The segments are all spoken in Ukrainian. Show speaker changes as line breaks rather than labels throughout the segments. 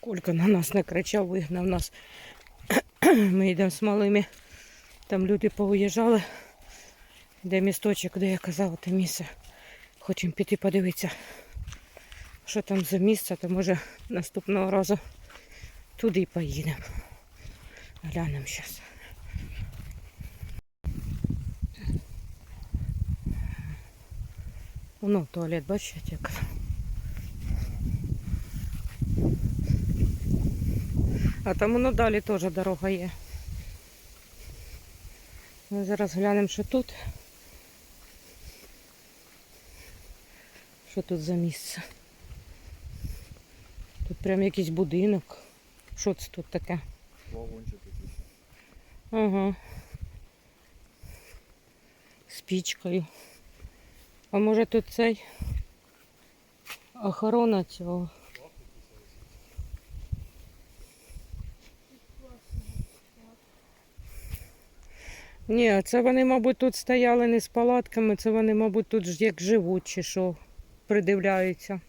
Колька на нас накричав, вигнав нас. Ми йдемо з малими. Там люди повиїжджали. Де місточок, де я казала, те місце. Хочемо піти подивитися, що там за місце, то може наступного разу туди поїдемо. Глянемо зараз. Ну, туалет, бачите, як. А там воно далі теж дорога є. Ми зараз глянемо, що тут. Що тут за місце? Тут прям якийсь будинок. Що це тут таке?
Вагончик якийсь.
Ага. З пічкою. А може тут цей охорона цього. Ні, це вони, мабуть, тут стояли не з палатками, це вони, мабуть, тут як живуть чи що, придивляються.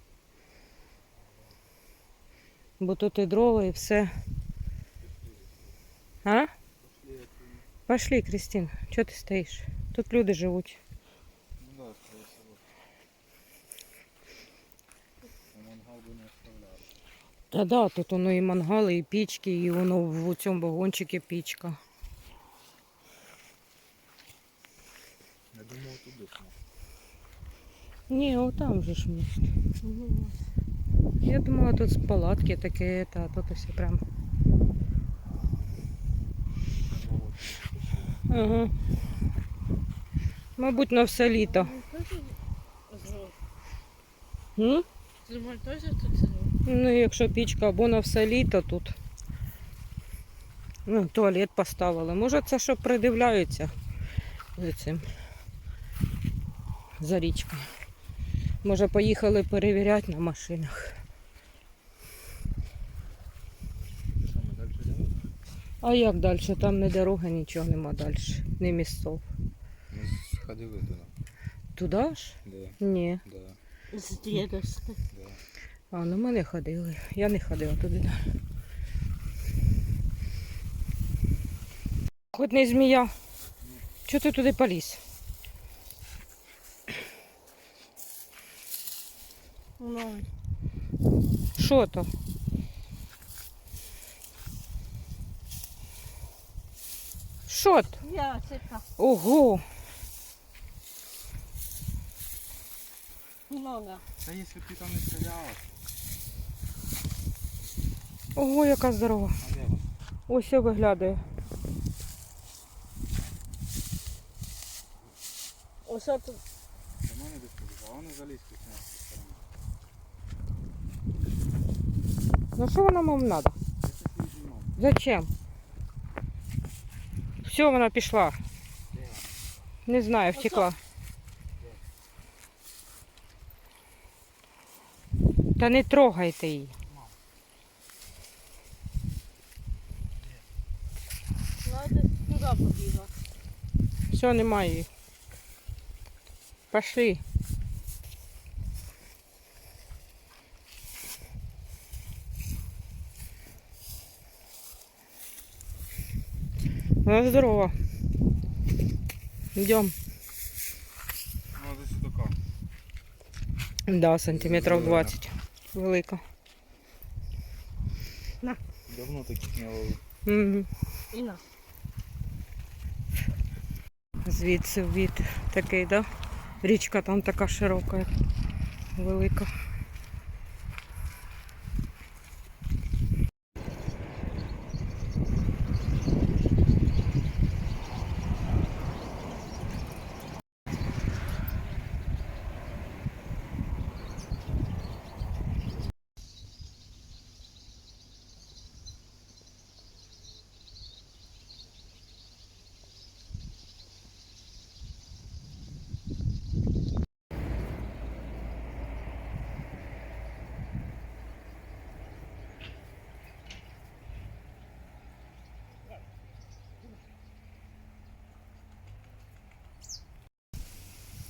Бо тут і дрова, і все. А? Пошли, Кристин, чого ти стоїш? Тут люди живуть. Та да, тут воно і мангали, і пічки, і воно в цьому вагончику пічка.
Я думав туди смо.
Ні, отам же ж місце. Я думала, тут з палатки таке, та тут все прям. Ага. Мабуть, на все літо. М?
Думаєш, теж тут?
Ну, якщо пічка або на все літо тут. Ну, туалет поставили. Може, це що придивляються за цим. За річкою. Може, поїхали перевіряти на машинах. А як далі? Там не дорога, нічого нема далі. Не містов.
Ми сходили туди.
Туди ж?
Да,
Ні.
да,
З дідовська.
да.
А, ну ми не ходили. Я не ходила туди. Хоч не змія. Чого ти туди поліз?
Ну,
Що то? Що то?
я цика.
Ого!
Много.
Та якщо б ти там не стріляла,
Ого, яка здорова.
а де вона?
Ось все виглядає.
Ось тут
До мене десь побігла, а вона заліз тут на цю сторону.
Ну що вона вам треба?
Знімав.
Зачем? Все, вона пішла. Не знаю, втекла. Та не трогайте її. Все, немає її. Пошли.
Ну, десь така.
Да, сантиметрів
Здорова.
20. Велика.
Давно таких не ловив.
Угу.
І на.
Звідси від такий, да? Річка там така широка, велика.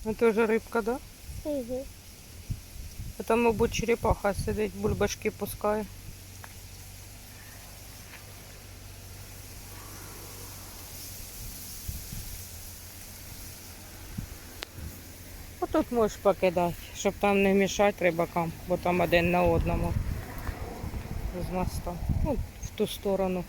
Ну, это теж рибка, да?
Угу.
А мабуть, черепаха сидить, бульбашки пускає. Тут можеш покидати, щоб там не мішати рыбакам, бо там один на одному з моста. Ну, в ту сторону.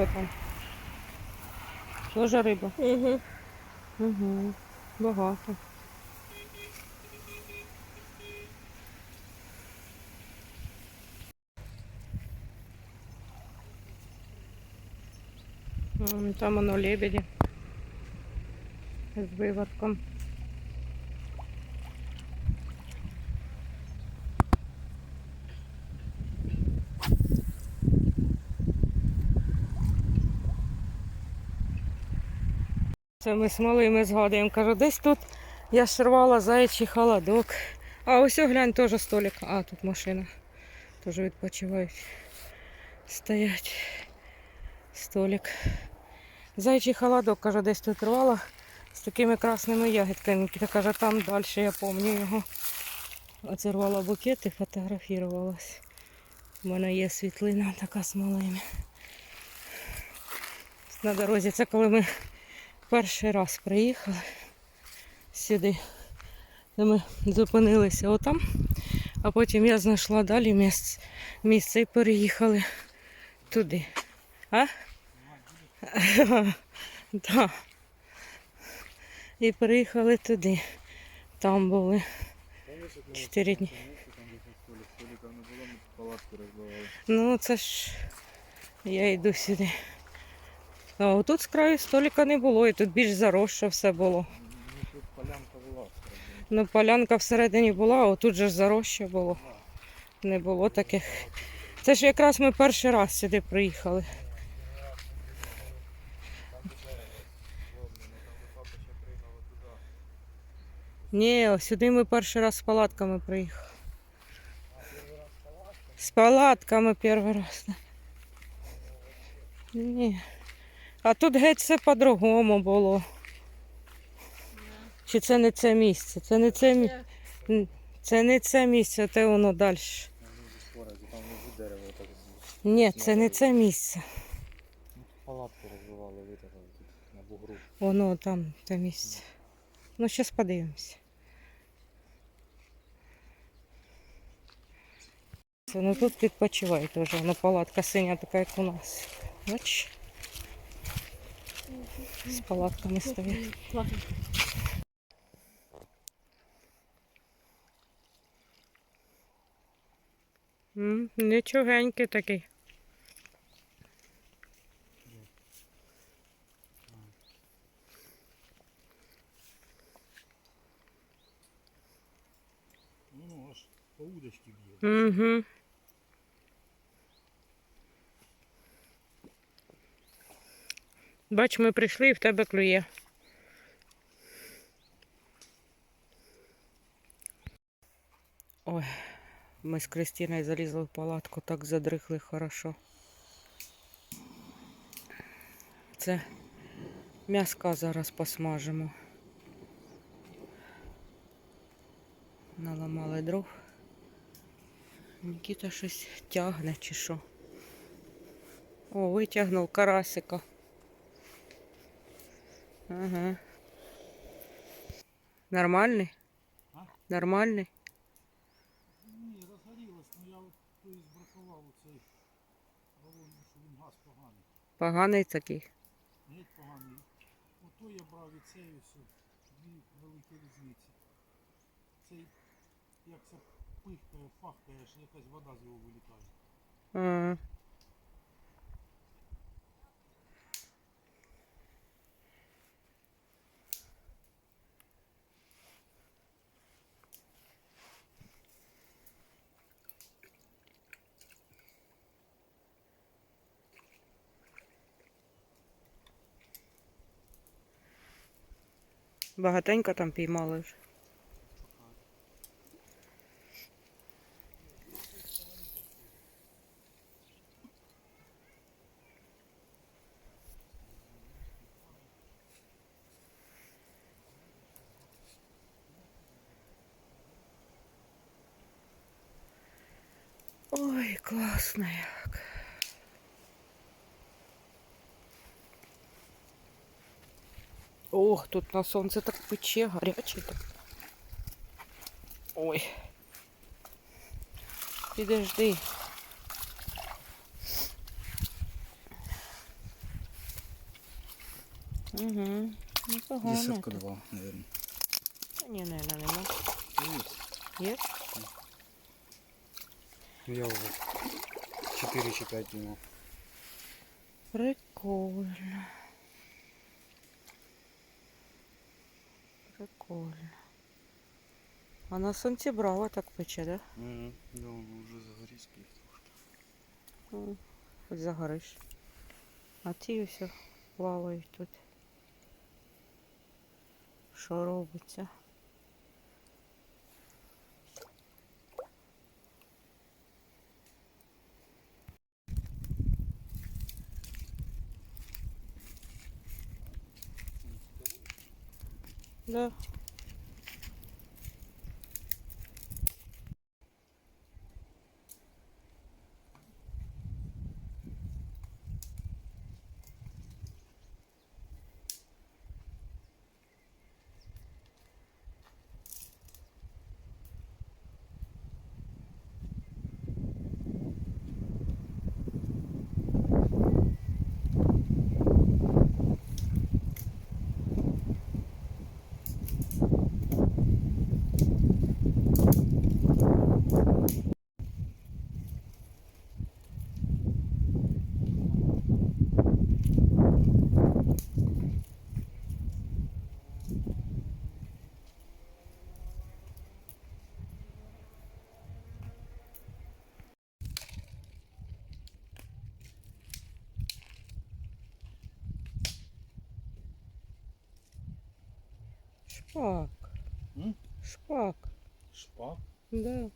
Що там? Тоже риба?
Угу.
Угу. Багато. Там воно лебеді з виводком. Це ми з малими згадуємо. Кажу, десь тут я ж рвала заячий холодок. А ось глянь, теж столик. А, тут машина. Теж відпочивають. Стоять. Столик. Заячий холодок, каже, десь тут рвала з такими красними ягідками. Та каже, там далі, я пам'ятаю його. Оце рвала букет і фотографувалась. У мене є світлина така з малими. На дорозі це коли ми перший раз приїхали сюди. Де ми зупинилися отам, а потім я знайшла далі місце, місце і переїхали туди. А? Да. І переїхали туди. Там були чотири дні. Ну, це ж я йду сюди. А отут з краю столика не було, і тут більш заросше все було.
Тут полянка була.
Ну, полянка всередині була, а отут же заросше було. Не було таких. Це ж якраз ми перший раз сюди приїхали. Ні, сюди ми перший раз з палатками приїхали. З палатками перший раз. Ні. А тут геть все по-другому було. Чи це не це місце? Це не це місце. Це не це місце, те воно далі. Ні, це не це місце.
Ну, Палатку розбивали, витягали тут на бугру.
Воно там те місце. Ну, зараз подивимося. Ну тут відпочиває теж. Воно палатка синя така, як у нас. Бач? З палатками стоять. Нічогенький такий.
Ну, аж по удочці б'є.
Угу. Бач, ми прийшли і в тебе клює. Ой, ми з Кристиною залізли в палатку, так задрихли хорошо. Це м'яска зараз посмажимо. Наламали дров. Нікіта щось тягне чи що. О, витягнув карасика. Ага. Нормальний?
А?
Нормальний?
Ні, розгорілось, ну я збракував оцей балон, що він газ поганий.
Поганий такий.
Геть поганий. Ото я брав і цей ось дві великі різниці. Цей як це пихкає, фахкає, аж якась вода з його вилітає.
А. Багатенько там піймали вже. Ой, Ой, Ох, тут на сонце так пече, гаряче так. Ой. Підожди. Угу. Непогано.
Десятка
так.
два, наверное.
Ні, не, не, нема. Є?
Я уже 4 чи 5 поймал.
Прикольно. Прикольно. А на сонці браво так пече, да?
Угу. Да, уже загорись трошки.
Ну, Хоч загориш. А ті ось плавають тут. Що робиться? Да. Шпак.
М?
Шпак.
Шпак.
Да.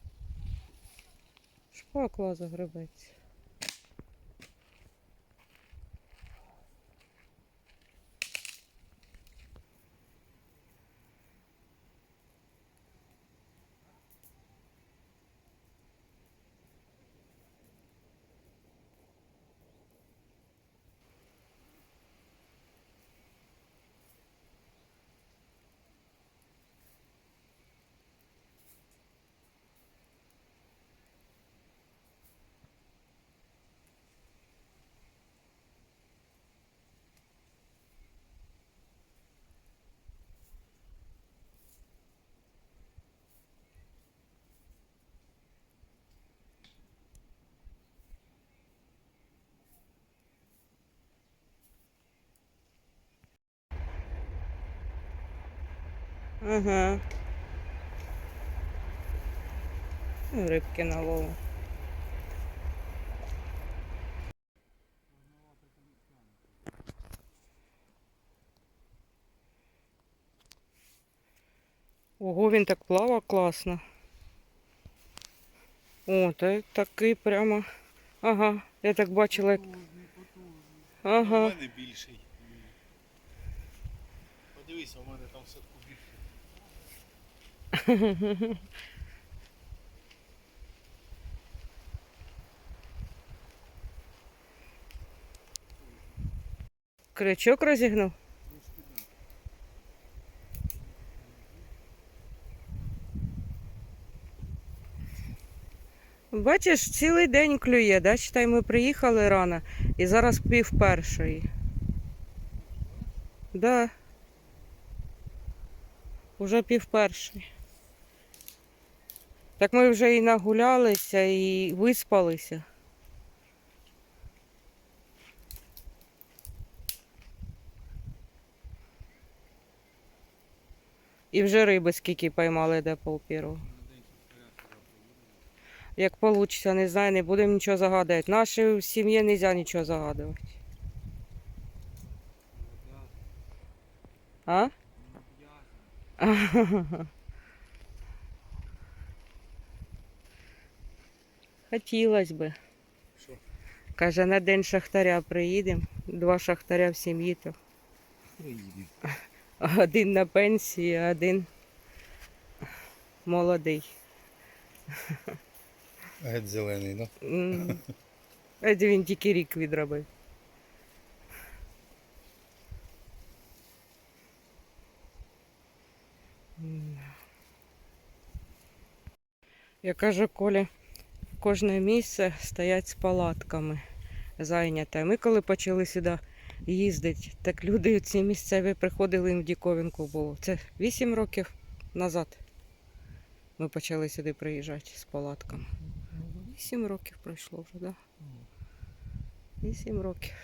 Шпак лаза гребеться. Ну, Рибки на лову. Ого, він так плавав класно. О, та такий прямо. Ага, я так бачила. як-
У
Ага.
мене більший. Подивися, у мене там в садку більший.
Крючок розігнув. Бачиш, цілий день клює, да? Считай, ми приїхали рано і зараз пів першої. Да. Уже пів першої. Так ми вже і нагулялися, і виспалися. І вже риби скільки поймали де по піру. Як вийде, не знаю, не будемо нічого загадувати. Нашій сім'ї не можна нічого загадувати. А? Хотілось би.
Що?
Каже, на день шахтаря приїдемо. Два шахтаря в сім'ї, то
Приїдемо.
один на пенсії, а один молодий.
Геть зелений, да?
М. А де він тільки рік відробив. Я кажу, Колі, кожне місце стоять з палатками зайняте. Ми коли почали сюди їздити, так люди ці місцеві приходили їм в Діковінку було. Це 8 років назад ми почали сюди приїжджати з палатками. Вісім років пройшло вже, так? Да? Вісім років.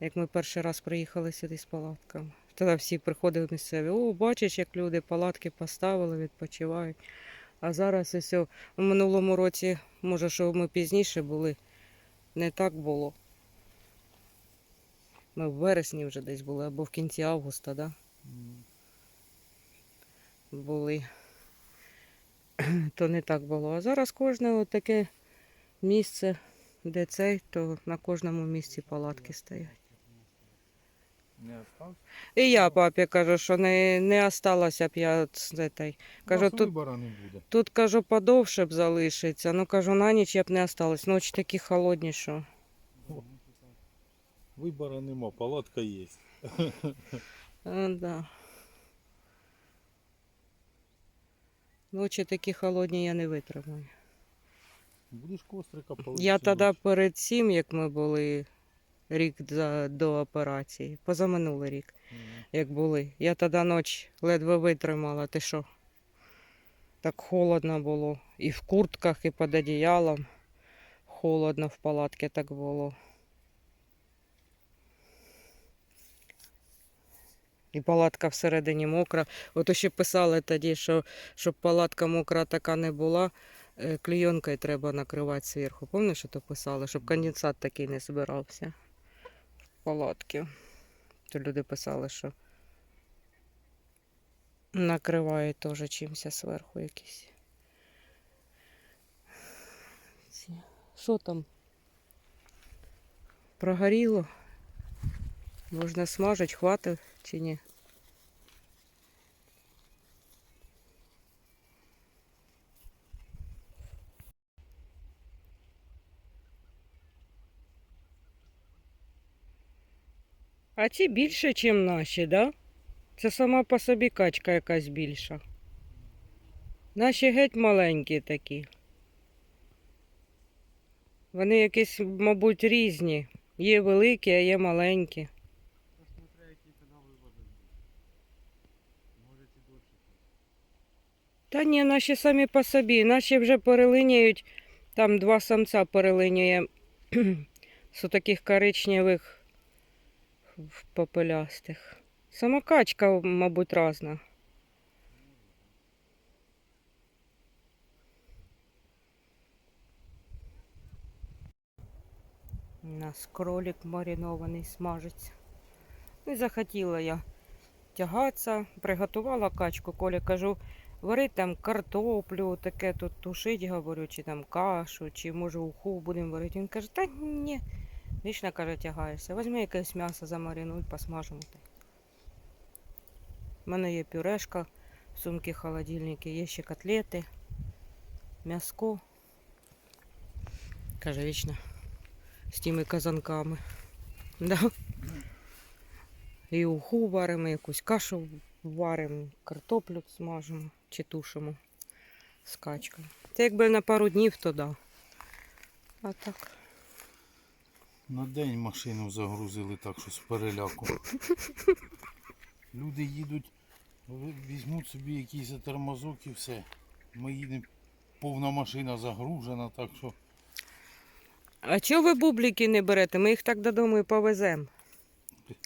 Як ми перший раз приїхали сюди з палатками. Тоді всі приходили місцеві. О, бачиш, як люди палатки поставили, відпочивають. А зараз ось у минулому році, може, що ми пізніше були, не так було. Ми в вересні вже десь були, або в кінці августа, да? були. То не так було. А зараз кожне таке місце, де цей, то на кожному місці палатки стоять.
Не остався?
І я папі кажу, що не, не осталося б я з этой. Кажу, тут,
вибору не буде.
тут кажу, подовше б залишиться. Ну кажу, на ніч я б не осталась. Ночі такі холодні, що.
Вибору нема, палатка є.
Да. Ночі такі холодні я не витримаю.
Будеш кострика палити.
Я
чи
тоді
ні?
перед цим, як ми були рік до операції, позаминулий рік,
Мгм.
як були. Я тоді ніч ледве витримала. Ти що? Так холодно було. І в куртках, і під одіялом. Холодно в палатці так було. І палатка всередині мокра. От ще писали тоді, що щоб палатка мокра така не була, е, клейонкою треба накривати зверху. Пам'ятаєш, що то писали, щоб конденсат такий не збирався палатки. То люди писали, що накриває теж чимось зверху якісь. Що там? Прогоріло? Можна смажити, хватить чи ні? А ці більше, ніж наші, да? Це сама по собі качка якась більша. Наші геть маленькі такі. Вони якісь, мабуть, різні. Є великі, а є маленькі. Та ні, наші самі по собі. Наші вже перелиняють. Там два самця перелинює з таких коричневих в попелястих. Сама качка, мабуть, разна. У нас кролик маринований смажиться. Не захотіла я тягатися, приготувала качку. Коля кажу, вари там картоплю, таке тут тушить, говорю, чи там кашу, чи може уху будемо варити. Він каже, та ні. Вічно каже, тягаєшся. Візьми якесь м'ясо замаринуй, посмажемо. У мене є пюрешка, в сумці холодильники, є ще котлети, м'яско. Каже, вічно з тими казанками. Да. І уху варимо, якусь кашу варимо, картоплю смажимо чи тушимо з качкою. Якби на пару днів, то да. А так.
На день машину загрузили так, що з переляку. Люди їдуть, візьмуть собі якийсь тормозок і все. Ми їдемо, повна машина загружена, так що
А чого ви бублики не берете? Ми їх так додому і повеземо.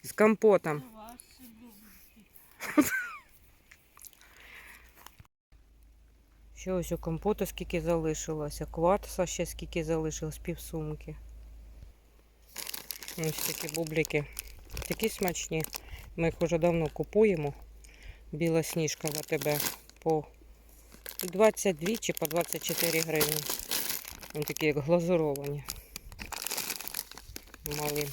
З компотом. Ще ось у компоту скільки залишилося, кватса ще скільки залишилось, півсумки. Ось такі бублики. Такі смачні. Ми їх вже давно купуємо. Біла сніжка в АТБ по 22 чи по 24 гривні. Вони такі як глазуровані. Малі.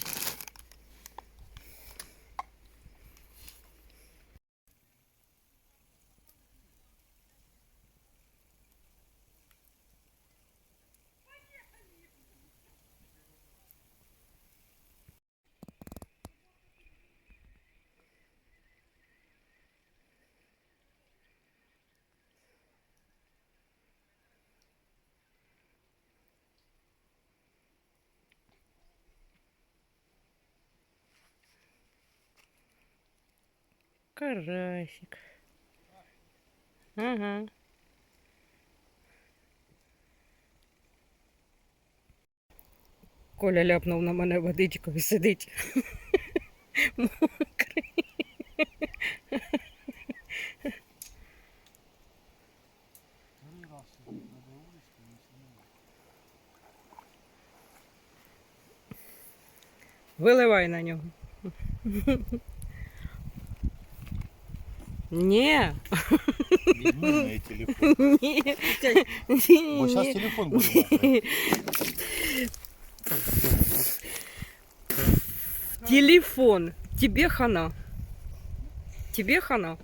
Карасик. Ага. Коля ляпнув на мене водичкою сидить. Мокрий. Виливай на нього. Ні,
Візьми мій телефон.
ні,
Бо зараз
ні.
телефон буде мокрий.
Телефон. Тебе хана. Тебе хана.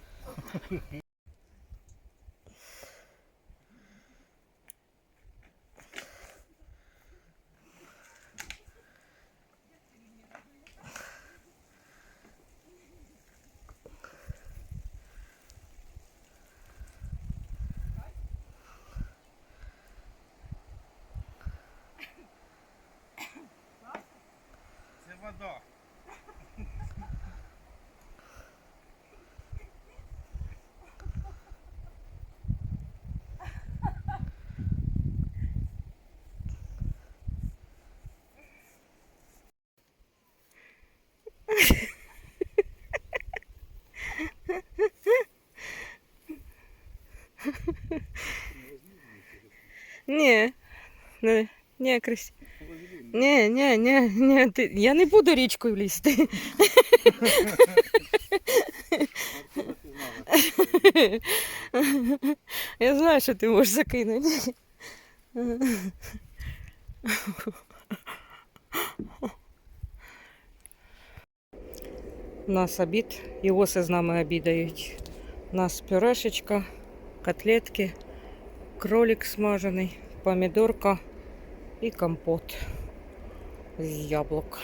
Це вода.
Ні. Не, ні, Крис. Ні, ні, ні, ні, ти, я не буду річкою лізти. Я знаю, що ти можеш закинути. У нас обід, і оси з нами обідають. У нас пюрешечка, котлетки, кролик смажений, помідорка і компот з яблук.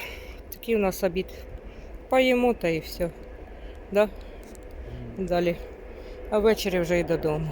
Такий у нас обід. Поїмо та і все. Да? Далі. А ввечері вже й додому.